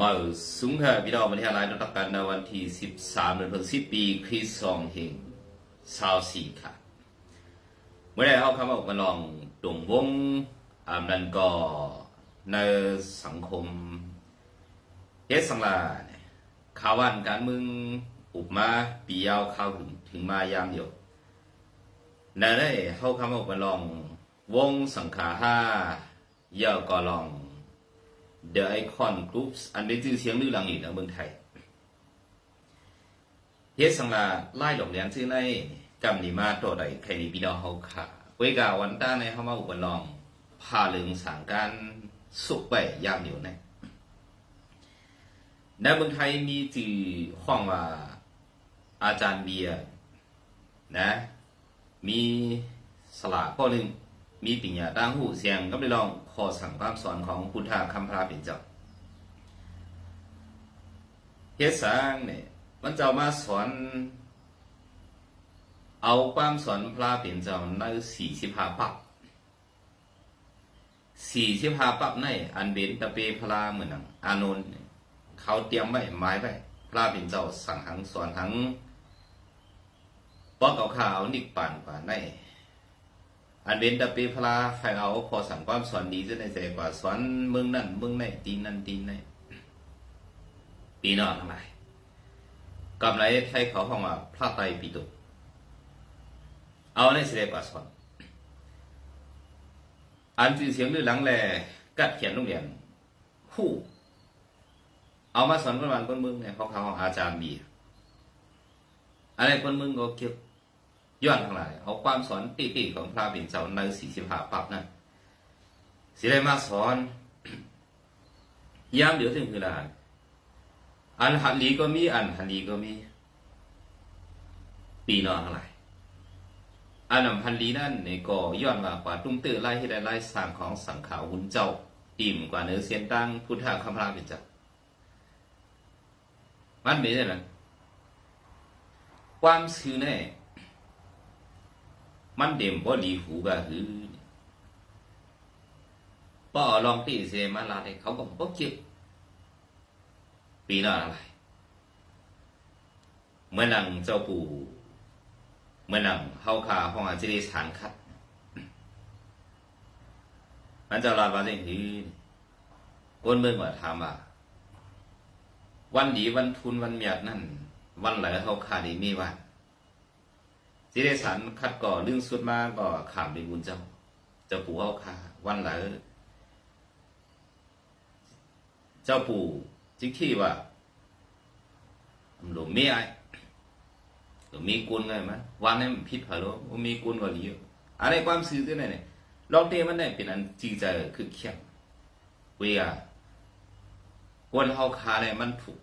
มาสูงค่ะพี่น้องประเทศไทยเราตักกันในวันที่ 13เดือนพฤศจิกายนคริสต์ศักราช24ค่ะ เมื่อได้เข้าคำว่ามาลองตรงวงอานันก็ในสังคมเฮสังลาเนี่ยข่าววันการเมืองอุบมาปียาวเข้าถึงถึงมายามเดียวในได้เข้าคำว่ามาลองวงสังขาห้าเยาก็ลอง The Icon Groups อันนี้ชื่อเสียงลือหลังอีกในเมืองไทยเฮ็ดสังลาไล่ดอกเลียนชื่อในกำนิมาตัวใดใครนี่พี่น้องเฮาค่ะเวกาวันต้าในเฮามาอุปลองพาเลืองสางการสุกไปยามเหนียวในในเมืองไทยมีจื่อห้องว่าอาจารย์เบียร์นะ มีสลากข้อหนึ่ง มีปิญญาตั้งหูเสียงก็ไปลองขอสั่งความสอนของพุทธาคำพระเป็นเจ้าเฮ็ดสร้างเนี่ยมันจะเอมาสอน เอาความสอนพระเป็นเจ้าในสี่สิบห้าปับสี่สิบห้าปับในอันเบนตะเปพลาเหมือนนังอานนท์เนี่ยเขาเตรียมไว้ไม้ไว้พระเป็นเจ้าสั่งหังสอนหังปอกเอาข่าวนิกปานกว่าใน อันเป็นตะปีพลาใครเอาพอสั่งความสอนดีจะในใจกว่าสอนเมืองนั่นเมืองนี่ตีนั่นตีนนี่ปีนอกทั้งหลายกำไรไทยเขาเข้ามาพระไตรปิฎกเอาในเสด็จกว่าสอนอันจือเสียงหรือหลังแลกัดเขียนโรงเรียนคู่เอามาสอนคนบ้านคนเมืองเนี่ยเขาเขาองอาจารย์มีอะไรคนเมืองก็เกี่ยว ย้อนทั้งหลาย เอาความสอนปีๆของพระบิณเจ้าในสี่สิบห้าปับนั่นสิได้มาสอนยามเดี๋ยวถึงคือลาอันหันลีก็มี อันหันลีก็มี ปีนอนทั้งหลายอันนำพันลีนั่นในก็ย้อนว่ากว่าตุ้มตื้อไล่ให้ได้ไล่สร้างของสังขารหุ่นเจ้าอิ่มกว่าเนื้อเสียนตั้งพุทธะคำพระบิณเจ้ามันมีได้ไหมความซื่อแน่ มันเด่มบ่ดีหูก็คือป้อลองที่เซมาลาได้เขาก็บ่เก็บปีหน้าอะไรเมื่อนังเจ้าปู่เมื่อนังเฮาคาห้องอาจิริสานคัดมันจะลาบาสิคือคนเมืองว่าถามว่าวันดีวันทุนวันเมียดนั่น วันไหลเฮาคาดีมีวัน สิได้สันคัดก่อเรื่องสุดมาก็ขามไปบุญเจ้าเจ้าปู่เอาคาวันหลายเจ้าปู่จิกที่ว่าหลวงมีไอหลวงมีกุลไงมั้ยวันนี้มันผิดเผาแล้วมีกุลก็ดีอะไรความซื่อตัวไหนเนี่ยลองเตมันได้เป็นอันจีใจคือเขียนเวียคนเฮาคาเนี่ยมันถูก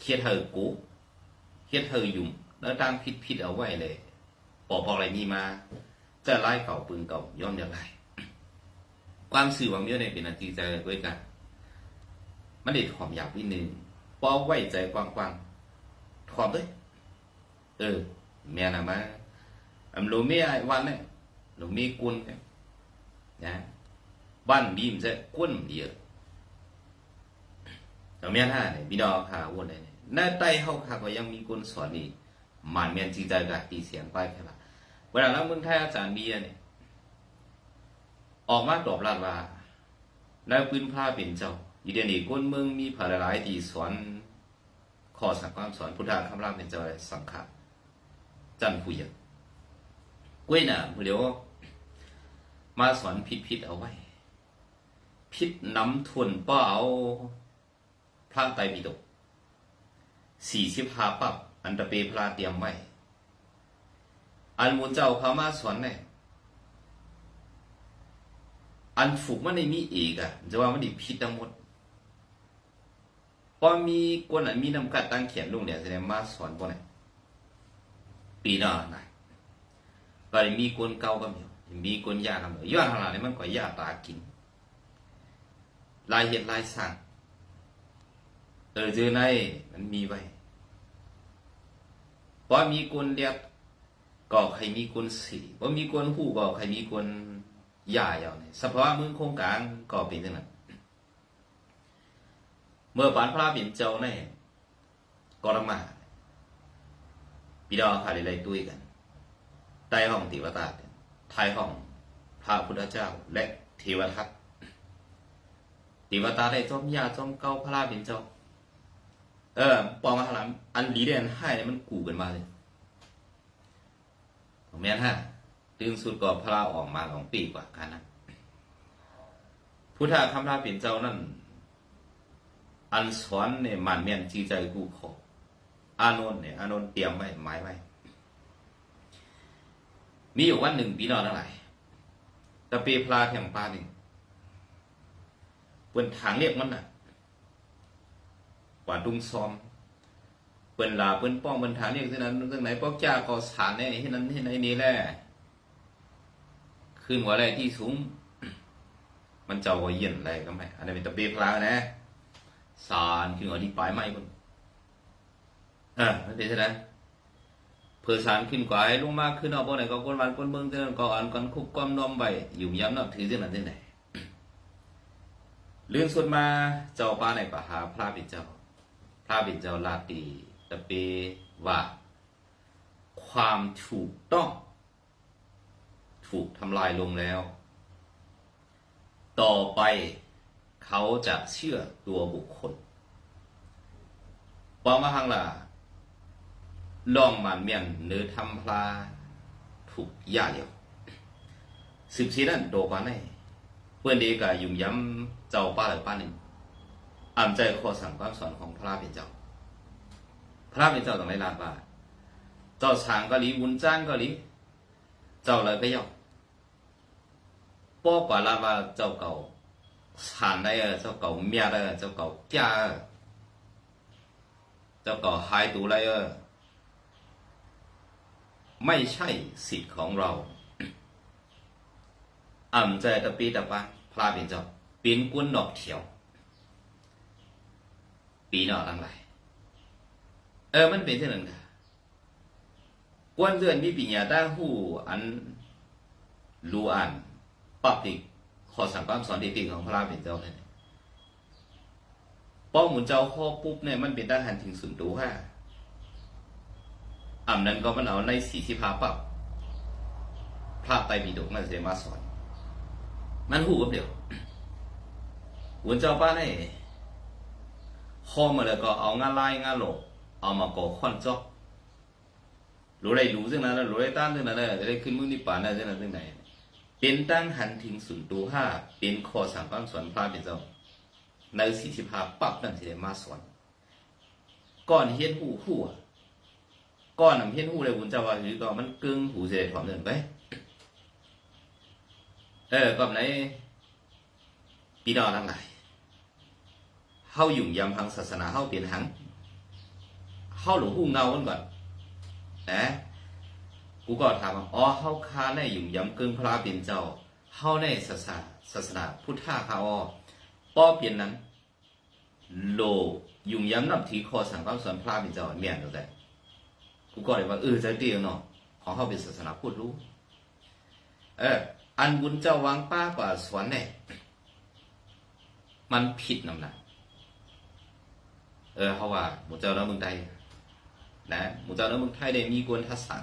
เคียดเธอกูเคียดเธอยุ่ม แล้วตั้งผิดผิดเอาไว้เลยปอพออะไรนี่มาจะไล่เก่าปืนเก่าย่อมจะไล่ความสื่อความเยอะในเป็นอันที่ใจด้วยกันมันเด็ดหอมอยากวินึงปอไว้ใจกว้างๆถอมด้วยเออแม่นะมาอำโลมีไอ้วันเนี่ยหลวงมีกุลเนี่ยนะบ้านบีมจะกุ้นเดียวแต่แม่ท่าเนี่ยพี่ดอขาวนเลยเนี่ยหน้าใต้เฮาค่ะก็ยังมีคนสอนนี่มันเมียนจีใจกะตีเสียงไปแค่ละเวลาเราเมืองไทยอาจารย์เบียเนี่ยออกมาตอบรับว่าในพื้นผ้าเป็นเจ้าอีเดียนี่คนเมืองมีผาหลายที่สอนขอสักความสอนพุทธะคำรามเป็นเจ้าสังฆะจันผู้ยกล้วยน่ะเดี๋ยวมาสอนผิดผิดเอาไว้ผิดน้ำทวนป้าเอาพระไตรปิฎกสี่สิบห้าปับ อันตะเปพลาเตรียมไว้อันมูลเจ้าเขามาสอนเนี่ยอันฝึกมันในมีเอกอะจะว่ามันดิผิดทั้งหมดพอมีกวนอันมีนำกัดตั้งเขียนลงเนี่ยแสดงมาสอนพวกนี้ปีหน้านก็มีกวนเก่าก็มีมีกวนยากก็มีย้อนทางหลังนี่มันก็ยากตากินลายเห็ดลายสั่งเออเจอในมันมีไว้ พอมีคนเรียกก็ใครมีคนสี่พอมีคนหู้ก็ใครมีคนยาอย่างนี้สภาวะมึงโครงการก็เป็นอย่งนั้นเมื่อปานพระเป็นเจ้าในกรมาพี่น้องค่ะเลยตุ้ยกันใต้ห้องติวตาท้ายห้องพระพุทธเจ้าและเทวทัตติวตาได้จอมยาจอมเก้าพระเป็นเจ้า เออปองอาหาอันหลีเดนให้เนี่ยมันกูกันมาเลยผมแม่นฮะตื่นสุดก็พระออกมาของปีกว่ากันนะพุทธคำราเป็นเจ้านั่น อันสอนเนี่ยมันเมียนจีใจกูขออานนท์เนี่ยอานนท์เตรียมไว้หมายไว้มีอยู่วันหนึ่งพี่น้องทั้งหลายตะเปพลาแห่งปลาหนึ่งเปิ้นถางเรียกมันน่ะ ว่าดุงซอมเปิ้นลาเปิ้นป้องเปิ้นถางเรียกที่นั้นที่ไหนป้องจ้าก็สารเนี่ยที่นั้นที่ไหนนี่แหละขึ้นหัวอะไรที่สูง มันเจ้าก็เย็นอะไรก็ไม่อันนี้เป็นตะเปพลานะสารขึ้นหัวที่ปลายไม้บนเออนั่นเป็นใช่ไหมเพื่อสารขึ้นกว่าให้ลงมากขึ้นเอาบ่ไหนก็คนวันคนเมืองเท่านั้นก็อ่านกันคุกก้อมน้อมใบอยู่ย้ำนับถือเท่านั้นที่ไหนเรื่องสุดมาเจ้าป้าในป่าหาพระบิดเจ้า พระบิดเจ้าลาตีตะเปว่า ความถูกต้อง ถูกทำลายลงแล้ว ต่อไปเขาจะเชื่อตัวบุคคลปอมาหังล่ะลองมันเมียนเนื้อทำพลาถูกยาเดียวสิบสี่นั่นโดกว่าในเพื่อนดีกับยุ่มย้ำเจ้าป้าหรือป้าหนึ่ง อ่านใจข้อสั่งความสอนของพระเป็นเจ้า พระเป็นเจ้าต้องได้ลาบาเจ้าช้างก็ลีวุ้นจ้างก็ลีเจ้าเลยก็ยอกป้อกว่าลาบาเจ้าเก่าสานได้เออเจ้าเก่าเมียได้เออเจ้าเก่าแก่เออเจ้าเก่าหายตัวไรเออไม่ใช่สิทธิ์ของเราอ่ำใจตะปีตะปาพลาเป็นเจ้าปีนกวนดอกเถียว ปีนอกทั้งหลายเออ มันเป็นเช่นนั้นค่ะกวนเดือนมีปีญญาได้หู้อันรู้อ่านปรับติขอสั่งความสอนด็กๆของพระเป็นเจ้าเลยป้องหมุนเจ้าข้อปุ๊บเนี่ยมันเป็นด้านหันถึงสุนตูค่ะอ่ำนั้นก็มันเอาในสีสิพาปรับพระไตรปิฎกมันเสมาสอน มันหูกับเดียวหวนเจ้าป้าใน ข้อมาแล้วก็เอางาไล่งาหลกเอามาก่อควันจอกรู้ได้รู้ซึ่งนั้นรู้ได้ต้านซึ่งนั้นจะได้ขึ้นมือนิพพานได้ซึ่งนั้นซึ่งไหนเป็นตั้งหันทิ้งสุนตูห้าเป็นข้อสั่งความสอนพระเป็นเจ้าในสี่สิพาปรับนั่นสิได้มาสอนก่อนเฮ็ดหูหูอะก้อนน้ำเพี้ยนหูเลยคุณเจ้าว่าคือก็มันกึ่งหูเสียถอมเดินไปเออก็ไหนพี่น้องทั้งหลาย เฮาอยุ่งยำทางศาสนาเฮาเปลี่ยนหังเฮาหลวงหูเงากันก่อนนะกูก็ถามว่าอ๋อเฮาคาในอยุ่งยำกึ่งพระเป็นเจ้าเฮาในศาสนาศาสนาพุทธะเขาอ๋อป้อเปลี่ยนนั้นโลยุ่งยำนับถือข้อสั่งความสอนพระเป็นเจ้าเมียนตัวใดกูก็เลยว่าเออใจเดียวเนาะของเขาเป็นศาสนาพูดรู้ เออ อันบุญเจ้าวางป้ากว่าสวนเนี่ยมันผิดนำหนัก เออเขาว่าหมูเจ้าแล้วเมืองไทยนะหมูเจ้าแล้วเมืองไทยได้มีกวนทัศสัง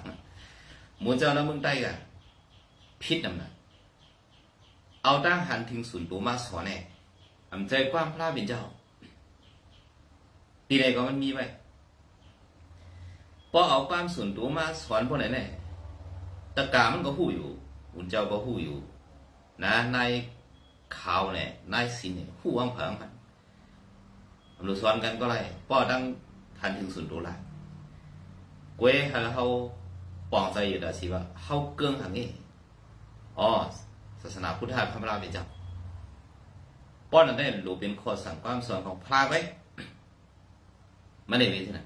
หมูเจ้าแล้วเมืองไทยอะผิดนำหนักเอาตั้งหันถึงศูนย์ตัวมาสอนเนี่ยอำใจความพระเป็นเจ้าปีใดก็มันมีไว้พอเอาความส่วนตัวมาสอนพวกไหนเนี่ยตะกามันก็หู้อยู่หุ่นเจ้าก็หู้อยู่ นะนายข่าวเนี่ยนายสินเนี่ยหู้อังเผิงมัน เราสอนกันก็ไรป้อดังทันถึงส่วนตัวละกวยหาเขาปองใจอยู่แต่สิว่าเขาเกื้องทางนี้อ๋อศาสนาพุทธะพระราเป็นจ้าป้อนนั้นได้หลูเป็นข้อสั่งความสอนของพระไว้มันได้มีที่ไหน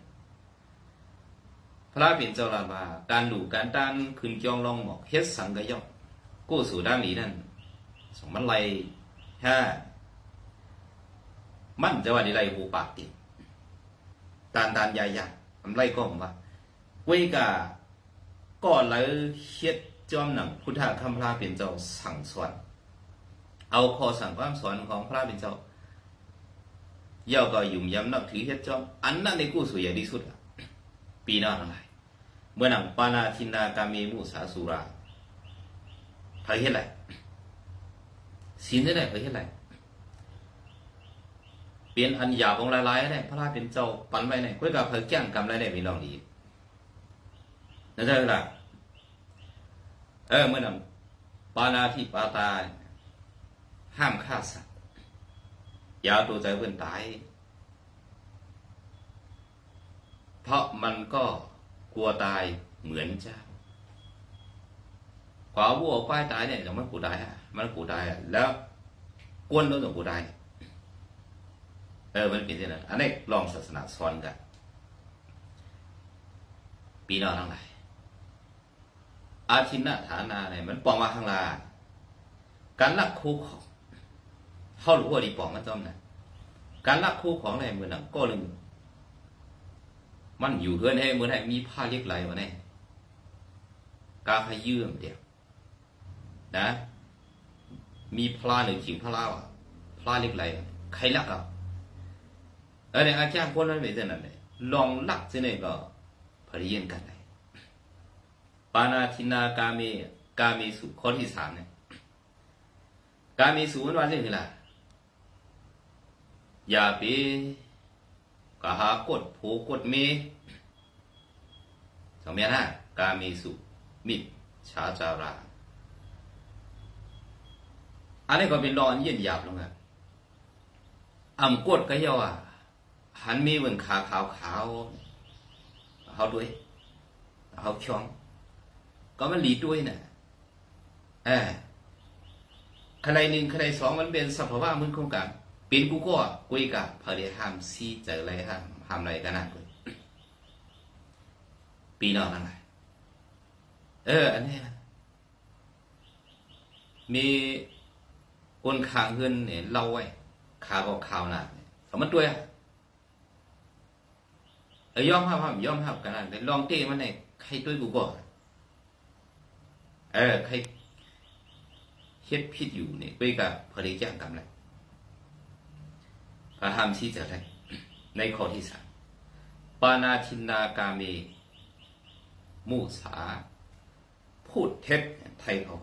พระเป็นเจ้าลาบาการดูการต้านคืนจองลองหมอกเฮ็ดสังกยอกกู้สู่ด้านนี้นั่นสองมันไล่ฮะ มันจะว่าดีไรหูปากติดตานตานยายามันไล่ก็ผมว่าเว้ยกาก่อนเลยเฮ็ดจอมหนังพุทธคำพระเป็นเจ้าสั่งสอนเอาข้อสั่งความสอนของพระเป็นเจ้าယောက်ก็ยุ่มยำนับถือเฮ็ดจอม อันนั้นในกู้สุใหญ่ที่สุดอะปีน้าทั้งหลายเมื่อหนังปานาทินนากามีมุสาสุราเผยเฮ็ดไรศีลได้ไหนเผยเฮ็ดไร เปลี่ยนอันหยาบของหลายๆเนี่ยพระราเป็นเจ้าปันไว้เนี่ยคุยกับเผยแก้งกรรมอะไรเนี่ยพี่น้องดีนั่นใช่ไหมล่ะเออเมื่อนั้นปานาทิปาตา ห้ามฆ่าสัตว์อย่าตัวใจเพื่อนตาย เพราะมันก็กลัวตายเหมือนเจ้า quả vua quay tái này giống mấy cụ đại à mấy cụ đại à แล้วกวนโดนของกูได้ เออมันเป็นที่นั่นอันนี้ลองศาสนาซ้อนกันปีนอนทั้งหลายอาทินนาฐานาเนี่ยมันปองมาข้างลาการลักคู่ของเข้าหรือว่าดีปองมันจอมนะการลักคู่ของอะไรเหมือนหนังก็ลึงมันอยู่เพื่อนให้เหมือนให้มีผ้าเล็กไหลมาเนี่ยกาขยื่มเดียวนะ มีพลาหนึ่งขิงพลาอะพลาเล็กไหลใครลักอะ เออเนี่ยอาจารย์คนนั้นไม่ใช่นั่นเลยลองลักสิเนี่ยก็พริยนกันเลยปานาทินากาเมกาเมสุข้อที่สามเนี่ยกาเมสุมันว่าเรื่องอะไรอย่าไปกหากดโผกดเมสองเมียนะกาเมสุมิตรชาจารา อันนี้ก็เป็นรอนเยี่ยนหยาบลงอะอ่ำกดก็เยาอะ หันมีเหมือนขาขาวขาวเขาด้วยเขาช่อง ก็มันหลีด้วยน่ะเออใครหนึ่งใครสองมันเป็นสภาวะมึงโครงการเป็นกูก็กุยกับพอดีห้ามซีเจออะไรห้ามห้ามอะไรกันนะกุยปีนอกนั่นแหละเออ อันนี้มีคนขางเงินเนี่ยเล่าไว้ขาบอกขาวหนาเนี่ยเขามันตัวอะ เออยอมห้ามห้ามยอมห้ามกันนะแต่ลองเต้มันเนี่ยใครด้วยกูก่อนเออใครเฮ็ดผิดอยู่เนี่ยไปกับพริจ้างกรรมเลยพระห้ามชี้จะได้ในข้อที่สามปานาทินนากาเมมุสา พูดเท็จไทยเขา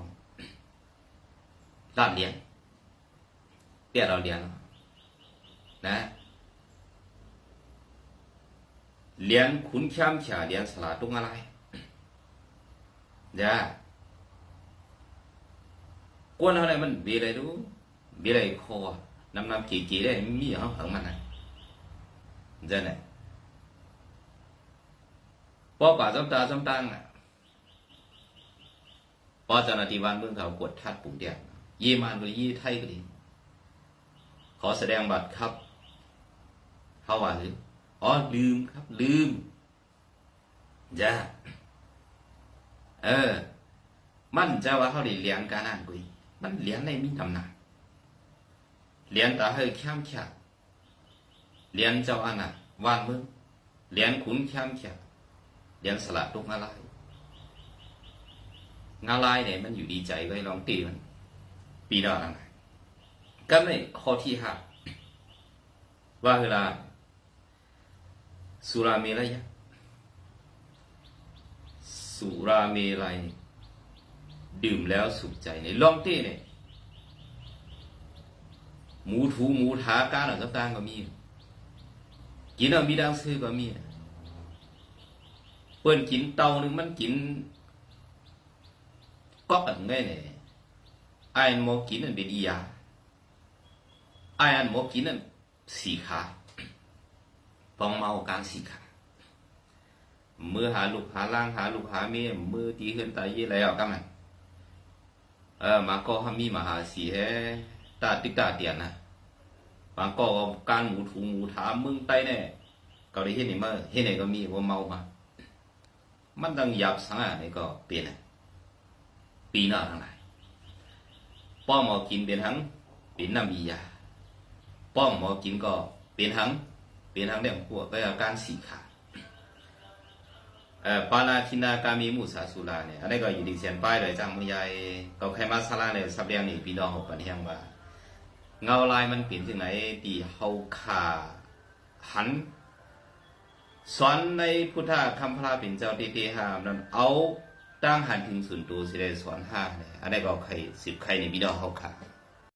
ลาดเลียนเปียเราเลียนนะ เลียนขุนช้ำฉาเลียนสลาตุงอะไรจ้ากวนอะไรมันบีอะไรดูบีอะไรคอน้ำน้ำกี่กี่ได้มีเหรอหังมันนะจ้าเนี่ยพอป่าจำตาจำตังอะพอเจ้าหน้าที่วันเมืองเขากดทัดปุ่มเดียวยี่มานก็ยี่ไทยก็ดีขอแสดงบัตรครับเขาว่าหรือ อ๋อลืมครับ ลืมจ้าเออ มันจะว่าเขาได้เลี้ยงการอ่านกุยมันเลี้ยงในมีตำนานเลี้ยงตาให้ข้ามขะเลี้ยงเจ้าอาณาว่านเมืองเลี้ยงขุนข้ามขะเลี้ยงสลัดตุกอะไรงาลายเนี่ยมันอยู่ดีใจไว้ลองตีมัน ปีดาอะไรก็ในข้อที่ห้าว่าเวลา สุราเมรัยสุราเมรัยดื่มแล้วสุขใจในล่องเต้เนี่ยหมูถูหมูทาก้าหน่อต่างก็มี กินเอามีดังซื้อก็มีเปิ้นกินเตาหนึ่งมันกินก็อันไงเนี่ยไอ้หมอกินอันเป็นอียาไอ้อันหมอกินอันสีขา ต้องเมากลางสีขางมือหาลูกหาล่างหาลูกหาเมียมือตีขึ้นตายยี่แล้วก็มันเออมาก็มีมาหาสีแฮตาติกตาเตียนนะบางก็การหมูถูหมูถามมึงไตแน่เกาได้เห็นไหมเห็ดไหนก็มีว่าเมามามันต้องหยาบสังอะนี่ก็เปลี่ยนปีหน้าทั้งหลายป้อมหมอกินเป็นหังเป็นน้ำอียาป้อมหมอกินก็เป็นหัง ยอันนี้ก็อยู่ดีเสียนป้ายเลยจังมึงยายก็ใครมาสลาเนี่ยสับเรียงนี่พี่น้องของปันเฮียงว่าเงาลายมันเปลี่ยนจากไหนตีเฮาขาหันสอนในพุทธคำพระเป็นเจ้าที่ที่ห้ามนั้นเอาตั้งหันถึงศูนย์ตัวสิได้สอนห้าเนี่ยอันนี้ก็ใครสิบใครในบิดาเฮาขา